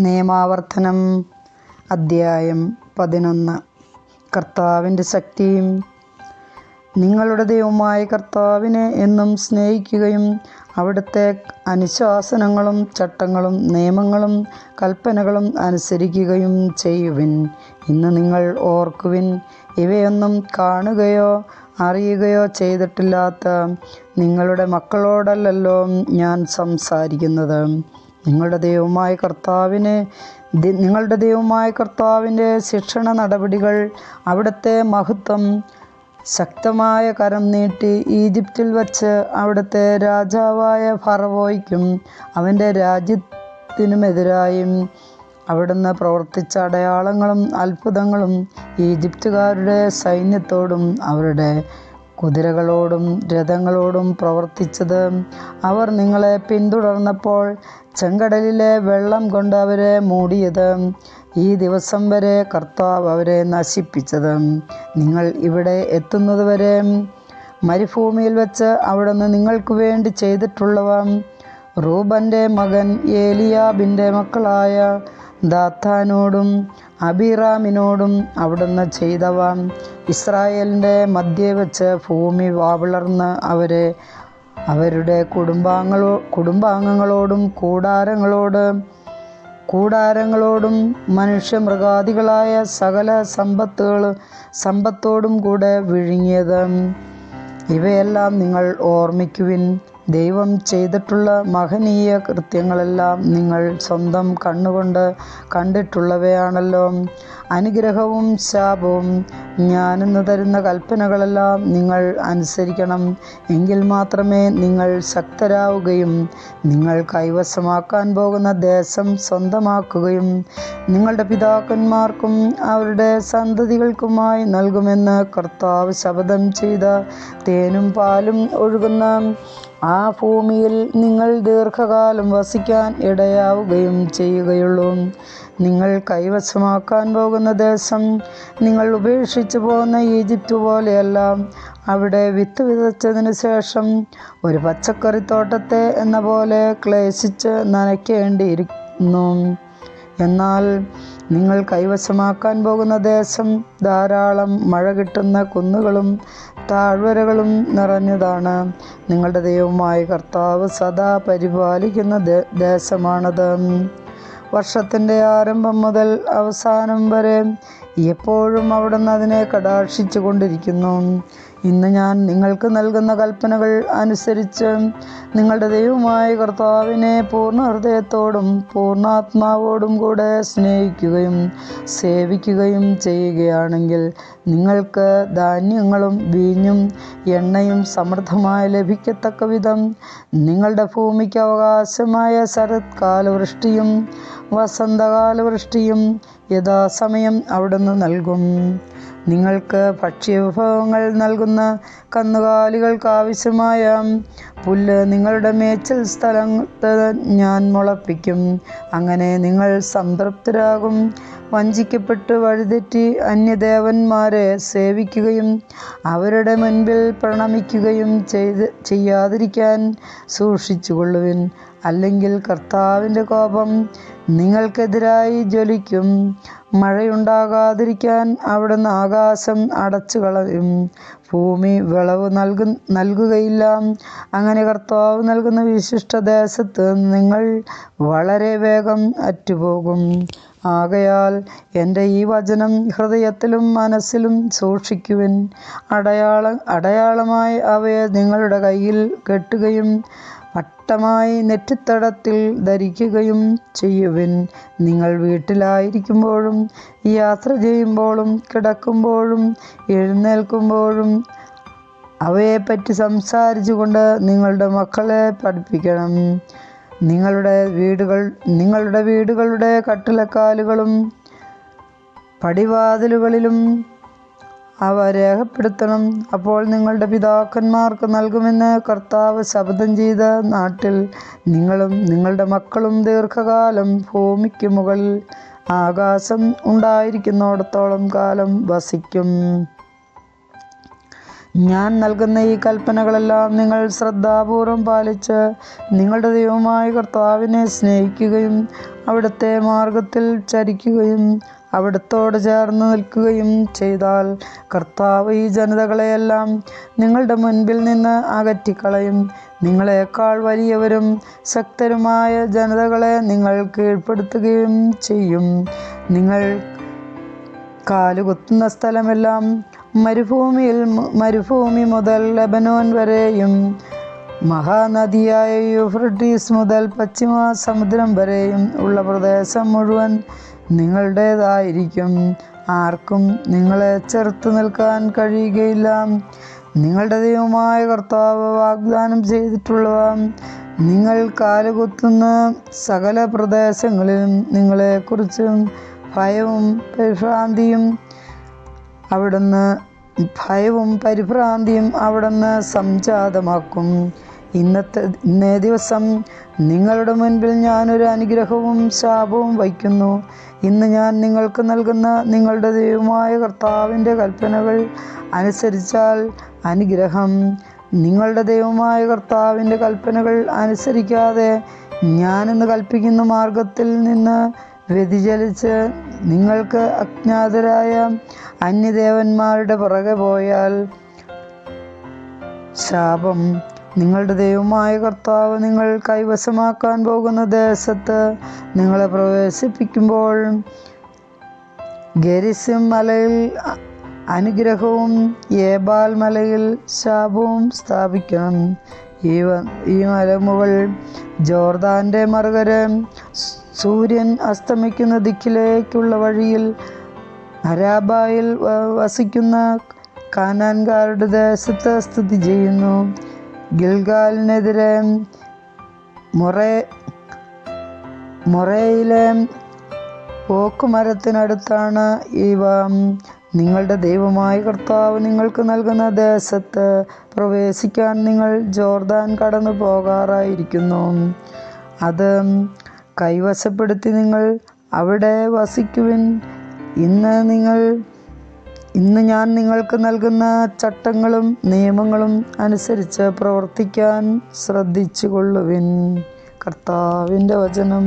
നിയമാവർത്തനം. അദ്ധ്യായം പതിനൊന്ന്. കർത്താവിന്റെ ശക്തിയും നിങ്ങളുടെ ദൈവമായ കർത്താവിനെ എന്നും സ്നേഹിക്കുകയും അവിടുത്തെ അനുശാസനങ്ങളും ചട്ടങ്ങളും നിയമങ്ങളും കൽപ്പനകളും അനുസരിക്കുകയും ചെയ്യുവിൻ. ഇന്ന് നിങ്ങൾ ഓർക്കുവിൻ ഇവയൊന്നും കാണുകയോ അറിയുകയോ ചെയ്തിട്ടില്ലാത്ത നിങ്ങളുടെ മക്കളോടല്ലല്ലോ ഞാൻ സംസാരിക്കുന്നത്. നിങ്ങളുടെ ദൈവമായ കർത്താവിനെ നിങ്ങളുടെ ദൈവമായ കർത്താവിന്റെ ശിക്ഷണ നടപടികൾ അവിടുത്തെ മഹത്വം ശക്തമായ കരം നീട്ടി ഈജിപ്തിൽ വച്ച് അവിടുത്തെ രാജാവായ ഫറവോയ്ക്കും അവന്റെ രാജ്യത്തിനുമെതിരായും അവിടുന്ന് പ്രവർത്തിച്ച അടയാളങ്ങളും അത്ഭുതങ്ങളും ഈജിപ്തുകാരുടെ സൈന്യത്തോടും അവരുടെ കുതിരകളോടും രഥങ്ങളോടും പ്രവർത്തിച്ചത് അവർ നിങ്ങളെ പിന്തുടർന്നപ്പോൾ ചെങ്കടലിലെ വെള്ളം കൊണ്ട് അവരെ മൂടിയത്. ഈ ദിവസം വരെ കർത്താവ് അവരെ നശിപ്പിച്ചത്. നിങ്ങൾ ഇവിടെ എത്തുന്നതുവരെ മരുഭൂമിയിൽ വെച്ച് അവിടുന്ന് നിങ്ങൾക്ക് വേണ്ടി ചെയ്തിട്ടുള്ളവ റൂബന്റെ മകൻ ഏലിയാബിന്റെ മക്കളായ ദാത്താനോടും അബിറാമിനോടും അവിടുന്ന് ചെയ്തവ ഇസ്രായേലിന്റെ മധ്യേ വെച്ച് ഭൂമി വാവിളർന്ന് അവരെ അവരുടെ കുടുംബാംഗങ്ങളോ കുടുംബാംഗങ്ങളോടും കൂടാരങ്ങളോട് കൂടാരങ്ങളോടും മനുഷ്യമൃഗാദികളായ സകല സമ്പത്തുകൾ സമ്പത്തോടും കൂടെ വിഴുങ്ങിയത്. ഇവയെല്ലാം നിങ്ങൾ ഓർമ്മിക്കുവിൻ. ദൈവം ചെയ്തിട്ടുള്ള മഹനീയ കൃത്യങ്ങളെല്ലാം നിങ്ങൾ സ്വന്തം കണ്ണുകൊണ്ട് കണ്ടിട്ടുള്ളവയാണല്ലോ. അനുഗ്രഹവും ശാപവും ഞാനിന്ന് തരുന്ന കൽപ്പനകളെല്ലാം നിങ്ങൾ അനുസരിക്കണം. എങ്കിൽ മാത്രമേ നിങ്ങൾ ശക്തരാവുകയും നിങ്ങൾ കൈവശമാക്കാൻ പോകുന്ന ദേശം സ്വന്തമാക്കുകയും നിങ്ങളുടെ പിതാക്കന്മാർക്കും അവരുടെ സന്തതികൾക്കുമായി നൽകുമെന്ന് കർത്താവ് ശപഥം ചെയ്ത തേനും പാലും ഒഴുകുന്ന ആ ഭൂമിയിൽ നിങ്ങൾ ദീർഘകാലം വസിക്കാൻ ഇടയാവുകയും ചെയ്യുകയുള്ളൂ. നിങ്ങൾ കൈവശമാക്കാൻ പോകുന്ന ദേശം നിങ്ങൾ ഉപേക്ഷിച്ചു പോകുന്ന ഈജിപ്റ്റ് പോലെയല്ല. അവിടെ വിത്ത് വിതച്ചതിന് ശേഷം ഒരു പച്ചക്കറിത്തോട്ടത്തെ എന്ന പോലെ ക്ലേശിച്ച് നനയ്ക്കേണ്ടിയിരിക്കുന്നു എന്നാൽ നിങ്ങൾ കൈവശമാക്കാൻ പോകുന്ന ദേശം ധാരാളം മഴ കിട്ടുന്ന കുന്നുകളും താഴ്വരകളും നിറഞ്ഞതാണ്. നിങ്ങളുടെ ദൈവമായ കർത്താവ് സദാ പരിപാലിക്കുന്ന ദേശമാണത്. വർഷത്തിന്റെ ആരംഭം മുതൽ അവസാനം വരെ എപ്പോഴും അവിടുന്ന് അതിനെ കടാക്ഷിച്ചു കൊണ്ടിരിക്കുന്നു ഇന്ന് ഞാൻ നിങ്ങൾക്ക് നൽകുന്ന കൽപ്പനകൾ അനുസരിച്ച് നിങ്ങളുടെ ദൈവമായ കർത്താവിനെ പൂർണ ഹൃദയത്തോടും പൂർണാത്മാവോടും കൂടെ സ്നേഹിക്കുകയും സേവിക്കുകയും ചെയ്യുകയാണെങ്കിൽ നിങ്ങൾക്ക് ധാന്യങ്ങളും വീഞ്ഞും എണ്ണയും സമൃദ്ധമായി ലഭിക്കത്തക്ക വിധം നിങ്ങളുടെ ഭൂമിക്ക് അവകാശമായ ശരത്കാലവൃഷ്ടിയും വസന്തകാലവൃഷ്ടിയും യഥാസമയം അവിടുന്ന് നൽകും. നിങ്ങൾക്ക് ഭക്ഷ്യവിഭവങ്ങൾ നൽകുന്ന കന്നുകാലികൾക്ക് ആവശ്യമായ പുല്ല് നിങ്ങളുടെ മേച്ചിൽ സ്ഥലത്ത് ഞാൻ മുളപ്പിക്കും. അങ്ങനെ നിങ്ങൾ സംതൃപ്തരാകും. വഞ്ചിക്കപ്പെട്ട് വഴിതെറ്റി അന്യദേവന്മാരെ സേവിക്കുകയും അവരുടെ മുൻപിൽ പ്രണമിക്കുകയും ചെയ്ത് ചെയ്യാതിരിക്കാൻ സൂക്ഷിച്ചുകൊള്ളുവിൻ. അല്ലെങ്കിൽ കർത്താവിന്റെ കോപം നിങ്ങൾക്കെതിരായി ജ്വലിക്കും. മഴയുണ്ടാകാതിരിക്കാൻ അവിടുന്ന് ആകാശം അടച്ചു കളയും ഭൂമി വിളവ് നൽകു നൽകുകയില്ല. അങ്ങനെ കർത്താവ് നൽകുന്ന വിശിഷ്ട ദേശത്ത് നിങ്ങൾ വളരെ വേഗം അറ്റുപോകും. ആകയാൽ എന്റെ ഈ വചനം ഹൃദയത്തിലും മനസ്സിലും സൂക്ഷിക്കുവിൻ. അടയാള അടയാളമായി അവയെ നിങ്ങളുടെ കയ്യിൽ കെട്ടുകയും പട്ടമായി നെറ്റിത്തടത്തിൽ ധരിക്കുകയും ചെയ്യുവിൻ. നിങ്ങൾ വീട്ടിലായിരിക്കുമ്പോഴും യാത്ര ചെയ്യുമ്പോഴും കിടക്കുമ്പോഴും എഴുന്നേൽക്കുമ്പോഴും അവയെപ്പറ്റി സംസാരിച്ചുകൊണ്ട് നിങ്ങളുടെ മക്കളെ പഠിപ്പിക്കണം. നിങ്ങളുടെ വീടുകൾ നിങ്ങളുടെ വീടുകളുടെ കട്ടിലക്കാലുകളും പടിവാതിലുകളിലും അവ രേഖപ്പെടുത്തണം. അപ്പോൾ നിങ്ങളുടെ പിതാക്കന്മാർക്ക് നൽകുമെന്ന് കർത്താവ് ശപഥം ചെയ്ത നാട്ടിൽ നിങ്ങളും നിങ്ങളുടെ മക്കളും ദീർഘകാലം ഭൂമിക്ക് മുകളിൽ ആകാശം ഉണ്ടായിരിക്കുന്നിടത്തോളം കാലം വസിക്കും. ഞാൻ നൽകുന്ന ഈ കൽപ്പനകളെല്ലാം നിങ്ങൾ ശ്രദ്ധാപൂർവം പാലിച്ച് നിങ്ങളുടെ ദൈവമായ കർത്താവിനെ സ്നേഹിക്കുകയും അവിടുത്തെ മാർഗത്തിൽ ചരിക്കുകയും അവിടുത്തോട് ചേർന്ന് നിൽക്കുകയും ചെയ്താൽ കർത്താവ് ഈ ജനതകളെയെല്ലാം നിങ്ങളുടെ മുൻപിൽ നിന്ന് അകറ്റിക്കളയും. നിങ്ങളെക്കാൾ വലിയവരും ശക്തരുമായ ജനതകളെ നിങ്ങൾ കീഴ്പ്പെടുത്തുകയും ചെയ്യും. നിങ്ങൾ കാലുകുത്തുന്ന സ്ഥലമെല്ലാം മരുഭൂമിയിൽ മരുഭൂമി മുതൽ ലബനോൻ വരെയും മഹാനദിയായ യൂഫ്രട്ടീസ് മുതൽ പശ്ചിമ സമുദ്രം വരെയും ഉള്ള പ്രദേശം മുഴുവൻ നിങ്ങളുടേതായിരിക്കും. ആർക്കും നിങ്ങളെ ചെറുത്തു നിൽക്കാൻ കഴിയുകയില്ല. നിങ്ങളുടെ ദൈവമായ കർത്താവ് വാഗ്ദാനം ചെയ്തിട്ടുള്ളവ നിങ്ങൾ കാലുകുത്തുന്ന സകല പ്രദേശങ്ങളിലും നിങ്ങളെക്കുറിച്ചും ഭയവും പരിഭ്രാന്തിയും അവിടുന്ന് ഭയവും പരിഭ്രാന്തിയും അവിടുന്ന് സംജാതമാക്കും. ഇന്നത്തെ ഇന്നേ ദിവസം നിങ്ങളുടെ മുൻപിൽ ഞാനൊരു അനുഗ്രഹവും ശാപവും വയ്ക്കുന്നു. ഇന്ന് ഞാൻ നിങ്ങൾക്ക് നൽകുന്ന നിങ്ങളുടെ ദൈവമായ കർത്താവിന്റെ കൽപ്പനകൾ അനുസരിച്ചാൽ അനുഗ്രഹം. നിങ്ങളുടെ ദൈവമായ കർത്താവിന്റെ കൽപ്പനകൾ അനുസരിക്കാതെ ഞാനിന്ന് കൽപ്പിക്കുന്ന മാർഗത്തിൽ നിന്ന് വ്യതിചലിച്ച് നിങ്ങൾക്ക് അജ്ഞാതരായ അന്യദേവന്മാരുടെ പുറകെ പോയാൽ ശാപം. നിങ്ങളുടെ ദൈവമായ കർത്താവ് നിങ്ങൾ കൈവശമാക്കാൻ പോകുന്ന ദേശത്ത് നിങ്ങളെ പ്രവേശിപ്പിക്കുമ്പോൾ ഗരിസിം മലയിൽ അനുഗ്രഹവും ഏബാൽ മലയിൽ ശാപവും സ്ഥാപിക്കണം ഈ ഈ മലമുകൾ ജോർദാന്റെ മറുകര സൂര്യൻ അസ്തമിക്കുന്ന ദിക്കിലേക്കുള്ള വഴിയിൽ അരാബായിൽ വസിക്കുന്ന കാനാൻകാരുടെ ദേശത്ത് സ്ഥിതി ചെയ്യുന്നു. ഗിൽഗാലിനെതിരെ മൊറേ മൊറയിലെ ഓക്കുമരത്തിനടുത്താണ് ഇവ. നിങ്ങളുടെ ദൈവമായ കർത്താവ് നിങ്ങൾക്ക് നൽകുന്ന ദേശത്ത് പ്രവേശിക്കാൻ നിങ്ങൾ ജോർദാൻ കടന്നു പോകാറായിരിക്കുന്നു. അത് കൈവശപ്പെടുത്തി നിങ്ങൾ അവിടെ വസിക്കുവിൻ. ഇന്ന് നിങ്ങൾ ഇന്ന് ഞാൻ നിങ്ങൾക്ക് നൽകുന്ന ചട്ടങ്ങളും നിയമങ്ങളും അനുസരിച്ച് പ്രവർത്തിക്കാൻ ശ്രദ്ധിച്ചു കൊള്ളുവിൻ കർത്താവിന്റെ വചനം.